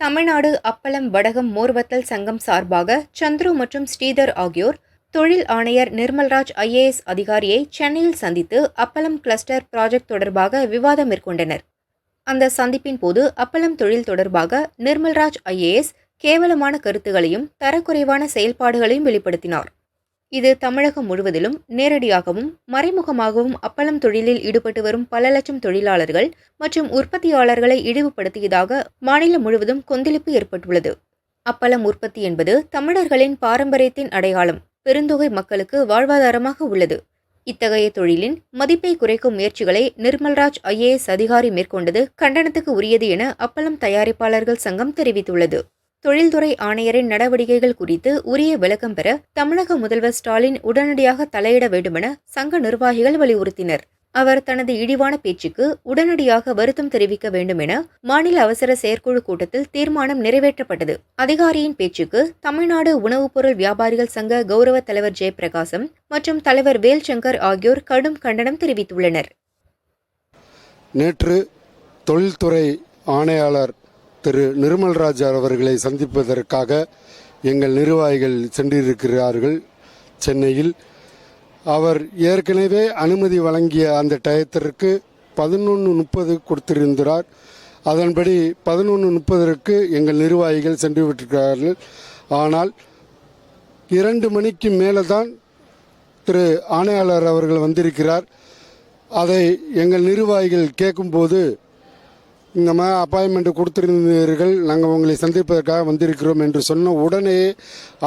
தமிழ்நாடு அப்பளம் வடகம் மோர்வத்தல் சங்கம் சார்பாக சந்துரு மற்றும் ஸ்ரீதர் ஆகியோர் தொழில் ஆணையர் நிர்மல்ராஜ் ஐஏஎஸ் அதிகாரியை சென்னையில் சந்தித்து அப்பளம் கிளஸ்டர் ப்ராஜெக்ட் தொடர்பாக விவாதம் மேற்கொண்டனர். அந்த சந்திப்பின் போது அப்பளம் தொழில் தொடர்பாக நிர்மல்ராஜ் ஐஏஎஸ் கேவலமான கருத்துகளையும் தரக்குறைவான செயல்பாடுகளையும் வெளிப்படுத்தினார். இது தமிழகம் முழுவதிலும் நேரடியாகவும் மறைமுகமாகவும் அப்பளம் தொழிலில் ஈடுபட்டு வரும் பல லட்சம் தொழிலாளர்கள் மற்றும் உற்பத்தியாளர்களை இழிவுபடுத்தியதாக மாநிலம் முழுவதும் கொந்தளிப்பு ஏற்பட்டுள்ளது. அப்பளம் உற்பத்தி என்பது தமிழர்களின் பாரம்பரியத்தின் அடையாளம் பெருந்தொகை மக்களுக்கு வாழ்வாதாரமாக உள்ளது. இத்தகைய தொழிலின் மதிப்பை குறைக்கும் முயற்சிகளை நிர்மல்ராஜ் ஐஏஎஸ் அதிகாரி மேற்கொண்டது கண்டனத்துக்கு உரியது என அப்பளம் தயாரிப்பாளர்கள் சங்கம் தெரிவித்துள்ளது. தொழில்துறை ஆணையரின் நடவடிக்கைகள் குறித்து உரிய விளக்கம் பெற தமிழக முதல்வர் ஸ்டாலின் உடனடியாக தலையிட வேண்டுமென சங்க நிர்வாகிகள் வலியுறுத்தினர். அவர் தனது இழிவான பேச்சுக்கு உடனடியாக வருத்தம் தெரிவிக்க வேண்டும் என மாநில அவசர செயற்குழு கூட்டத்தில் தீர்மானம் நிறைவேற்றப்பட்டது. அதிகாரியின் பேச்சுக்கு தமிழ்நாடு உணவுப் பொருள் வியாபாரிகள் சங்க கௌரவ தலைவர் ஜெயபிரகாசம் மற்றும் தலைவர் வேல்சங்கர் ஆகியோர் கடும் கண்டனம் தெரிவித்துள்ளனர். நேற்று தொழில்துறை ஆணையாளர் திரு நிர்மல்ராஜ் அவர்களை சந்திப்பதற்காக எங்கள் நிர்வாகிகள் சென்றிருக்கிறார்கள் சென்னையில். அவர் ஏற்கனவே அனுமதி வழங்கிய அந்த டயத்திற்கு பதினொன்று முப்பது கொடுத்திருந்தார். அதன்படி பதினொன்று முப்பதற்கு எங்கள் நிர்வாகிகள் சென்று விட்டிருக்கிறார்கள். ஆனால் இரண்டு மணிக்கு மேலே தான் திரு ஆணையாளர் அவர்கள் வந்திருக்கிறார். அதை எங்கள் நிர்வாகிகள் கேட்கும்போது இந்த மாதிரி அப்பாயின்மெண்ட் கொடுத்திருந்தீர்கள். நாங்கள் உங்களை சந்திப்பதற்காக வந்திருக்கிறோம் என்று சொன்ன உடனே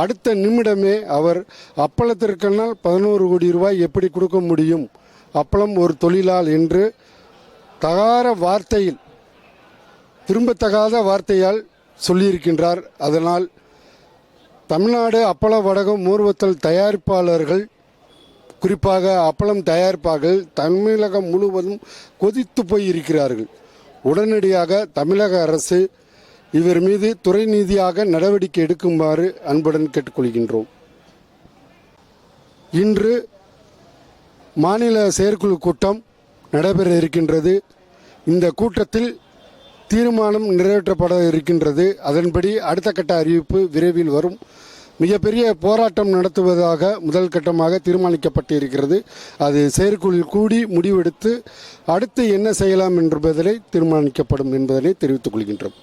அடுத்த நிமிடமே அவர் அப்பளத்திற்கனால் பதினோரு கோடி ரூபாய் எப்படி கொடுக்க முடியும்? அப்பளம் ஒரு தொழிலால் என்று தகார வார்த்தையில் திரும்பத்தகாத வார்த்தையால் சொல்லியிருக்கின்றார். அதனால் தமிழ்நாடு அப்பள வடகம் மூர்வத்தல் தயாரிப்பாளர்கள் குறிப்பாக அப்பளம் தயாரிப்பார்கள் தமிழகம் முழுவதும் கொதித்து போய் இருக்கிறார்கள் உடனடியாக தமிழக அரசு இவர் மீது துறை நீதியாக நடவடிக்கை எடுக்குமாறு அன்புடன் கேட்டுக்கொள்கின்றோம். இன்று மாநில செயற்குழு கூட்டம் நடைபெற இருக்கின்றது. இந்த கூட்டத்தில் தீர்மானம் நிறைவேற்றப்பட இருக்கின்றது. அதன்படி அடுத்த கட்ட அறிவிப்பு விரைவில் வரும். மிகப்பெரிய போராட்டம் நடத்துவதாக முதல் கட்டமாக தீர்மானிக்கப்பட்டு இருக்கிறது அது செயற்குழு கூடி முடிவெடுத்து அடுத்து என்ன செய்யலாம் என்பதிலே தீர்மானிக்கப்படும் என்பதனை தெரிவித்துக் கொள்கின்றோம்.